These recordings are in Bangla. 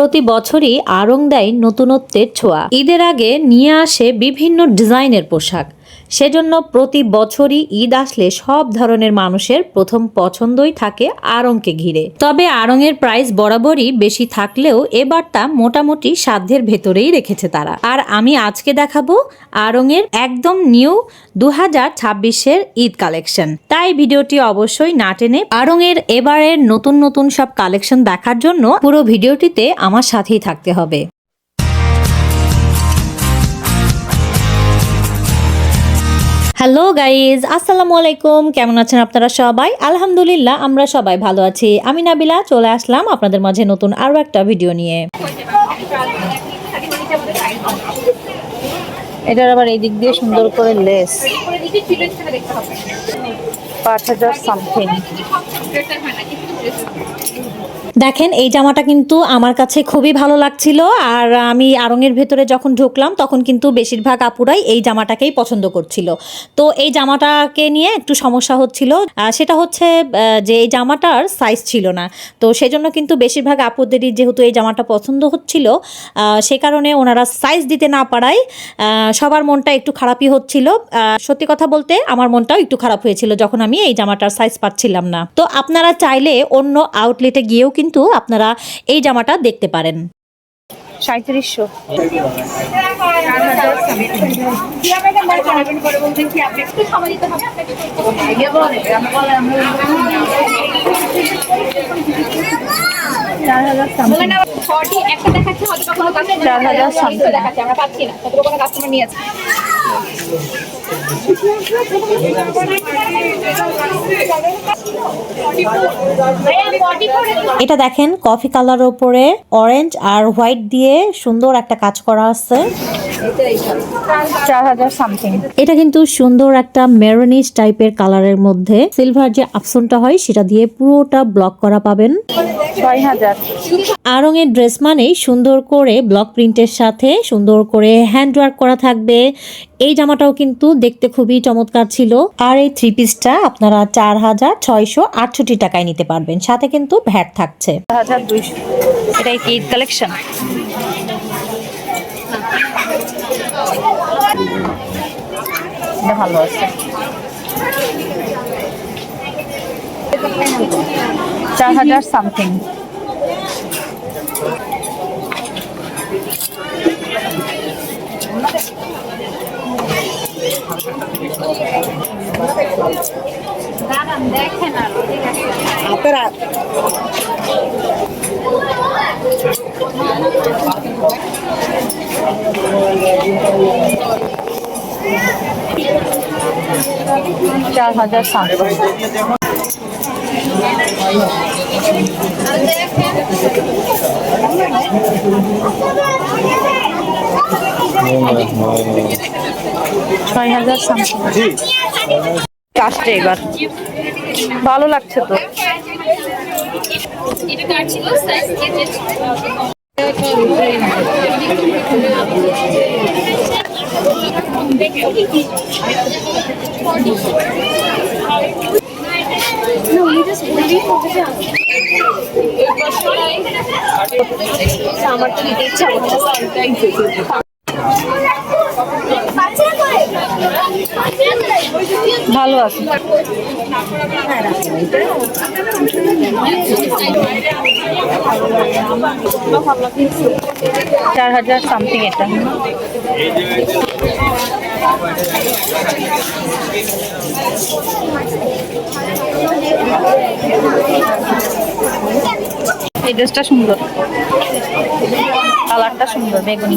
প্রতি বছরই আরং দেয় নতুনত্বের ছোঁয়া। ঈদের আগে নিয়ে আসে বিভিন্ন ডিজাইনের পোশাক। সেজন্য প্রতি বছরই ঈদ আসলে সব ধরনের মানুষের প্রথম পছন্দই থাকে আড়ংকে ঘিরে। তবে আড়ংয়ের প্রাইস বরাবরই বেশি থাকলেও এবারটা মোটামুটি সাধ্যের ভেতরেই রেখেছে তারা। আর আমি আজকে দেখাবো আড়ংয়ের একদম নিউ দু হাজার ছাব্বিশের ঈদ কালেকশন তাই ভিডিওটি অবশ্যই না টেনে আড়ংয়ের এবারের নতুন নতুন সব কালেকশন দেখার জন্য পুরো ভিডিওটিতে আমার সাথেই থাকতে হবে। হ্যালো গাইজ আসসালামু আলাইকুম কেমন আছেন আপনারা সবাই? আলহামদুলিল্লাহ আমরা সবাই ভালো আছি। আমি নাবিলা চলে আসলাম আপনাদের মাঝে নতুন আরও একটা ভিডিও নিয়ে। এটার আবার এই দিক দিয়ে সুন্দর করে লেস। পাঁচ হাজার সামথিং দেখেন, এই জামাটা কিন্তু আমার কাছে খুবই ভালো লাগছিল। আর আমি আড়ংয়ের ভেতরে যখন ঢুকলাম, তখন কিন্তু বেশিরভাগ আপুরাই এই জামাটাকেই পছন্দ করছিল। তো এই জামাটাকে নিয়ে একটু সমস্যা হচ্ছিল। সেটা হচ্ছে যে এই জামাটার সাইজ ছিল না। তো সেজন্য কিন্তু বেশিরভাগ আপুদেরই যেহেতু এই জামাটা পছন্দ হচ্ছিল সে কারণে ওনারা সাইজ দিতে না পারায় সবার মনটা একটু খারাপই হচ্ছিল। সত্যি কথা বলতে আমার মনটাও একটু খারাপ হয়েছিল যখন আমি এই জামাটার সাইজ পাচ্ছিলাম না। তো আপনারা চাইলে অন্য আউটলেটে গিয়েও কিন্তু আপনারা এই জামাটা দেখতে পারেন। সাঁত্রিশশো চার হাজার একটা এটা দেখেন কফি কালার ওপরে অরেঞ্জ আর হোয়াইট দিয়ে সুন্দর একটা কাজ করা আছে। চার হাজার সামথিং এটা কিন্তু সুন্দর একটা মেরোনিশ টাইপের কালারের মধ্যে। সিলভার যে আপসনটা হয় সেটা দিয়ে পুরোটা ব্লক করা পাবেন। হাজার। আরঙের ড্রেস মানেই সুন্দর করে ব্লক প্রিন্টের সাথে সুন্দর করে হ্যান্ড ওয়ার্ক করা থাকবে। এই জামাটাও কিন্তু দেখতে খুবই চমৎকার ছিল। আর এই থ্রি পিসটা আপনারা চার হাজার ছয়শো আটষট্টি টাকায় নিতে পারবেন। সাথে কিন্তু ভ্যাট থাকছে। এটাই ঈদ কালেকশন ভালো আছে চার হাজার সামথিং চার হাজার সামথিং ছয় হাজার সামথিং লাস্টে এবার ভালো লাগছে তো। আমার তো নিতে ইচ্ছা করছে। ভালো আছে। চার হাজার সামথিং এটা। এই ড্রেসটা সুন্দর। কালারটা সুন্দর বেগুনি।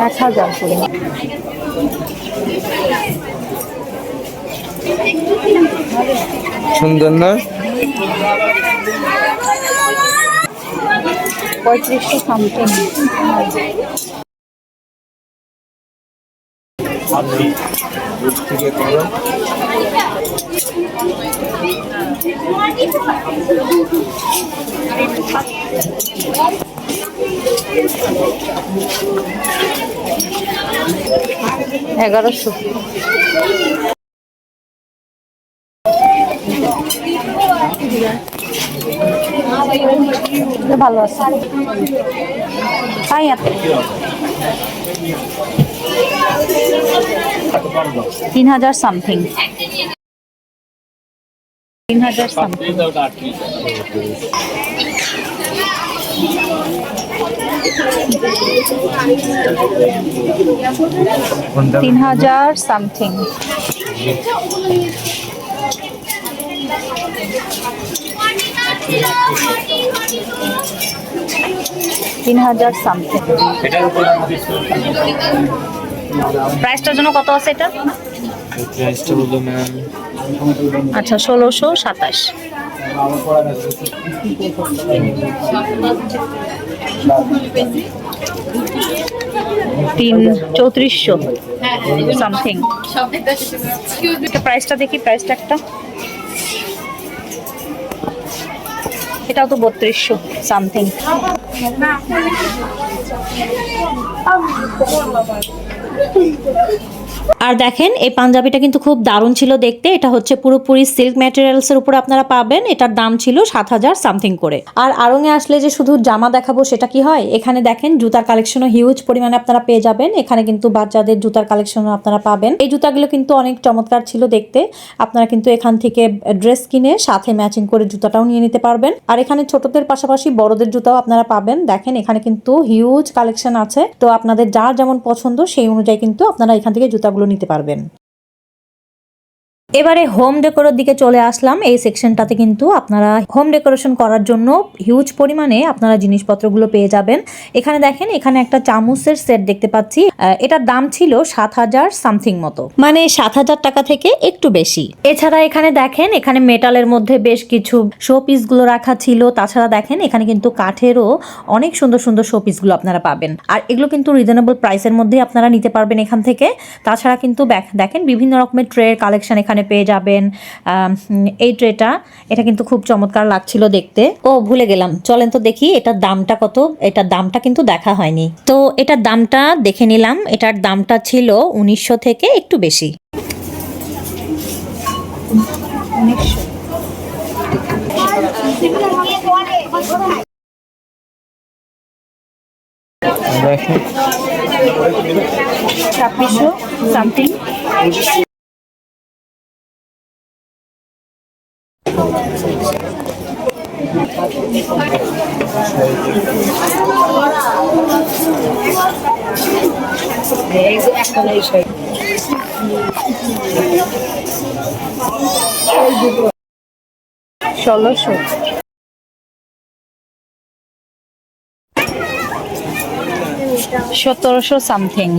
এক হাজার করে সুন্দর না পঁয়ত্রিশশো সামথিং এগারোশো। ভালো আছে। তিন হাজার সামথিং। তিন হাজার সামথিং। তিন হাজার সামথিং। তিন হাজার সামথিং প্রাইসটার জন্য কত আছে এটা? প্রাইসটা বলল ম্যাম। আচ্ছা ষোলোশো সাতাশ। তিন চৌত্রিশশো সামথিং প্রাইসটা দেখি প্রাইসটা একটা। এটাও তো বত্রিশশো সামথিং আর দেখেন, এই পাঞ্জাবিটা কিন্তু খুব দারুণ ছিল দেখতে। এটা হচ্ছে পুরোপুরি সিল্ক ম্যাটেরিয়ালসের উপর আপনারা পাবেন। এটার দাম ছিল সাত হাজার সামথিং করে। আর আড়ংয়ে আসলে যে শুধু জামা দেখাবো, সেটা কি হয়? এখানে দেখেন, জুতার কালেকশনও হিউজ পরিমাণে আপনারা পেয়ে যাবেন। এখানে কিন্তু বাচ্চাদের জুতার কালেকশনও আপনারা পাবেন। এই জুতাগুলো কিন্তু অনেক চমৎকার ছিল দেখতে। আপনারা কিন্তু এখান থেকে ড্রেস কিনে সাথে ম্যাচিং করে জুতাটাও নিয়ে নিতে পারবেন। আর এখানে ছোটদের পাশাপাশি বড়দের জুতাও আপনারা পাবেন। দেখেন, এখানে কিন্তু হিউজ কালেকশন আছে। তো আপনাদের যার যেমন পছন্দ, সেই অনুযায়ী কিন্তু আপনারা এখান থেকে জুতাগুলো নিতে পারবেন। এবারে হোম ডেকোরের দিকে চলে আসলাম। এই সেকশনটাতে কিন্তু আপনারা হোম ডেকোরেশন করার জন্য হিউজ পরিমাণে আপনারা জিনিসপত্রগুলো পেয়ে যাবেন। এখানে দেখেন, এখানে একটা চামচের সেট দেখতে পাচ্ছি। এটার দাম ছিল সাত হাজার সামথিং মতো। মানে সাত হাজার টাকা থেকে একটু বেশি। এছাড়া এখানে দেখেন, এখানে মেটালের মধ্যে বেশ কিছু শো পিসগুলো রাখা ছিল। তাছাড়া দেখেন, এখানে কিন্তু কাঠেরও অনেক সুন্দর সুন্দর শো পিসগুলো আপনারা পাবেন। আর এগুলো কিন্তু রিজনেবল প্রাইসের মধ্যে আপনারা নিতে পারবেন এখান থেকে। তাছাড়া কিন্তু দেখ- দেখেন বিভিন্ন রকমের ট্রের কালেকশন এখানে পেয়ে যাবেন এই ট্রেটা। এটা কিন্তু খুব চমৎকার লাগছিল দেখতে। ও ভুলে গেলাম। চলেন তো দেখি এটার দামটা কত। এটার দামটা কিন্তু দেখা হয়নি। তো এটার দামটা দেখে নিলাম। এটার দামটা ছিল উনিশশো থেকে একটু বেশি। ছাব্বিশশো সামথিং। ষোলোশো। সতেরোশো সামথিং।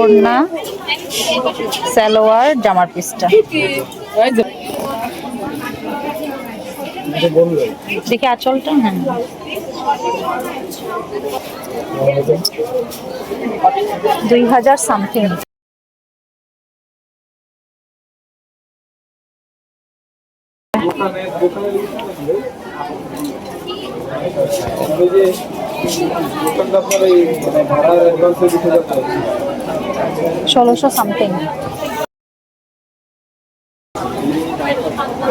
ওড়না সালোয়ার জামার পিসটা। দেখি আঁচলটা হ্যাঁ। দুই হাজার সামথিং ষোলোশো সামথিং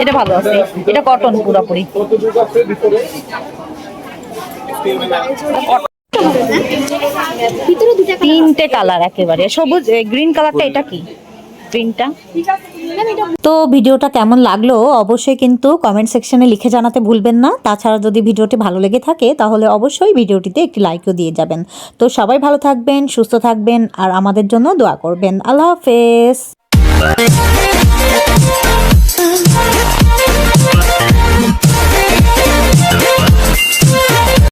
এটা ভালো আছে। এটা কটন পুরোপুরি। তিনটে কালার একেবারে। সবুজ গ্রিন কালারটা এটা কি? প্রিন্টটা তো ভিডিওটা কেমন লাগল অবশ্যই কিন্তু কমেন্ট সেকশনে লিখে জানাতে ভুলবেন না। তাছাড়া যদি ভিডিওটি ভালো লেগে থাকে তাহলে অবশ্যই ভিডিওটিতে একটি লাইকও দিয়ে যাবেন। তো সবাই ভালো থাকবেন সুস্থ থাকবেন আর আমাদের জন্য দোয়া করবেন। আল্লাহ হাফেজ।